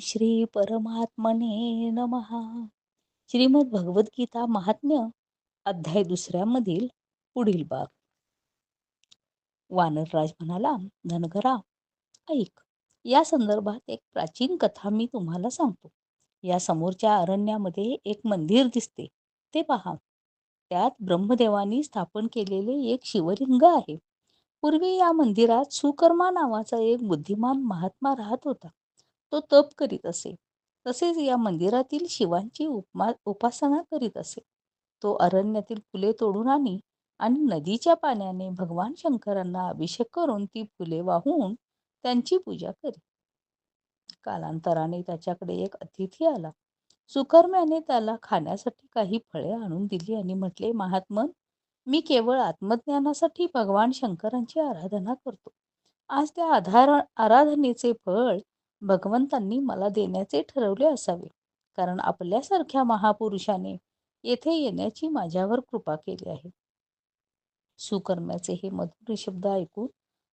श्री परमात्मने नमहा श्रीमद भगवद्गीता महात्म्य अध्याय दुसऱ्यामधील पुढील भाग. वानरराज म्हणाला धनगरा ऐक या संदर्भात एक प्राचीन कथा मी तुम्हाला सांगतो. या समोरच्या अरण्यामध्ये एक मंदिर दिसते. ते पहा. त्यात ब्रह्मदेवानी स्थापन केलेले एक शिवलिंग आहे. पूर्वी या मंदिरात सुकर्मा नावाचा एक बुद्धिमान महात्मा राहत होता. तो तप करीत असे. तसेच या मंदिरातील शिवांची उपमा उपासना करीत असे. तो अरण्यातील फुले तोडून आणी आणि नदीच्या पाण्याने भगवान शंकरांना अभिषेक करून ती फुले वाहून त्यांची पूजा करी. कालांतराने त्याच्याकडे एक अतिथी आला. सुकर्म्याने त्याला खाण्यासाठी काही फळे आणून दिली आणि म्हटले महात्मन मी केवळ आत्मज्ञानासाठी भगवान शंकरांची आराधना करतो. आज त्या आधार आराधनेचे फळ भगवंतांनी मला देण्याचे ठरवले असावे. कारण आपल्यासारख्या महापुरुषाने येथे येण्याची माझ्यावर कृपा केली आहे. सुकर्म्याचे हे मधुर शब्द ऐकून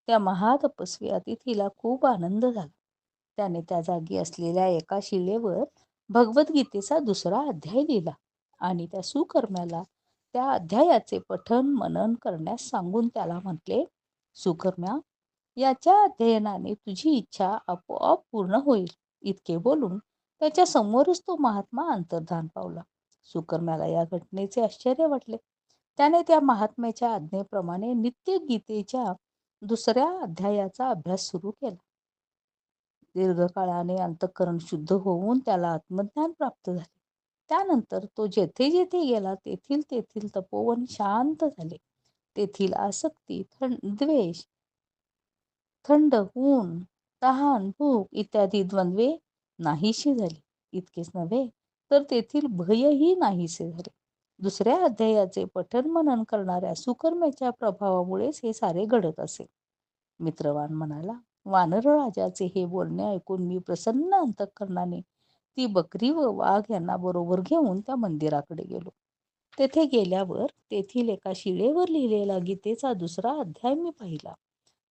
त्या महातपस्वी अतिथीला खूप आनंद झाला. त्याने त्या जागी असलेल्या एका शिलेवर भगवद्गीतेचा दुसरा अध्याय लिहिला आणि त्या सुकर्म्याला त्या अध्यायाचे पठन मनन करण्यास सांगून त्याला म्हटले सुकर्म्या याच्या अध्ययनाने तुझी इच्छा आपोआप पूर्ण होईल इतके बोलून त्याच्या समोरच तो महात्मा अंतर्धान पावला. सुकर्म्याला या घटनेचे आश्चर्य वाटले. त्याने त्या महात्म्याच्या आज्ञेप्रमाणे नित्य गीतेच्या दुसऱ्या अध्यायाचा अभ्यास सुरू केला. दीर्घकाळाने अंतःकरण शुद्ध होऊन त्याला आत्मज्ञान प्राप्त झाले. त्यानंतर तो जेथे जेथे गेला तेथील तेथील तपोवन शांत झाले. तेथील आसक्ती द्वेष थंड ऊन तहान भूक इत्यादी द्वंद्वे नाहीशी झाली. इतकेच नव्हे तर तेथील भयही नाहीसे झाले. दुसऱ्या अध्यायाचे पठन मनन करणाऱ्या सुकर्म्याच्या प्रभावामुळेच हे सारे घडत असे. मित्रवान म्हणाला वानर राजाचे हे बोलणे ऐकून मी प्रसन्न अंतकरणाने ती बकरी व वाघ यांना बरोबर घेऊन त्या मंदिराकडे गेलो. तेथे गेल्यावर तेथील एका शिळेवर लिहिलेला गीतेचा दुसरा अध्याय मी पाहिला.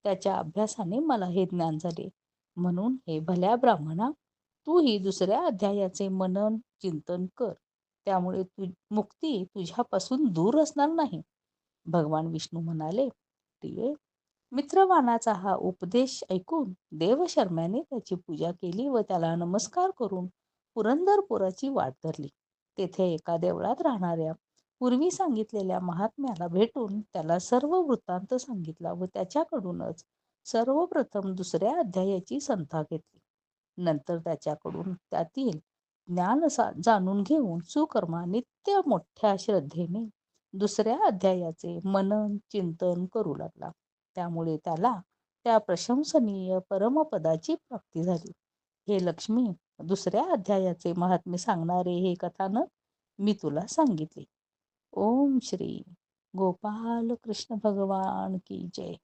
त्याच्या अभ्यासाने मला हे ज्ञान झाले. म्हणून हे भल्या ब्राह्मणा तू ही दुसऱ्या अध्यायाचे मनन चिंतन कर. त्यामुळे तु मुक्ती तुझ्यापासून दूर असणार नाही. भगवान विष्णू म्हणाले टिळे मित्रवानाचा हा उपदेश ऐकून देवशर्म्याने त्याची पूजा केली व त्याला नमस्कार करून पुरंदरपुराची वाट धरली. तेथे एका देवळात राहणाऱ्या पूर्वी सांगितलेल्या महात्म्याला भेटून त्याला सर्व वृत्तांत सांगितला व त्याच्याकडूनच सर्वप्रथम दुसऱ्या अध्यायाची संथा घेतली. नंतर त्याच्याकडून त्यातील ज्ञान जाणून घेऊन सुकर्मा नित्य मोठ्या श्रद्धेने दुसऱ्या अध्यायाचे मनन चिंतन करू लागला. त्यामुळे त्याला त्या प्रशंसनीय परमपदाची प्राप्ती झाली. हे लक्ष्मी दुसऱ्या अध्यायाचे महात्मे सांगणारे हे कथानक मी तुला सांगितले. ओम श्री गोपाल कृष्ण भगवान की जय।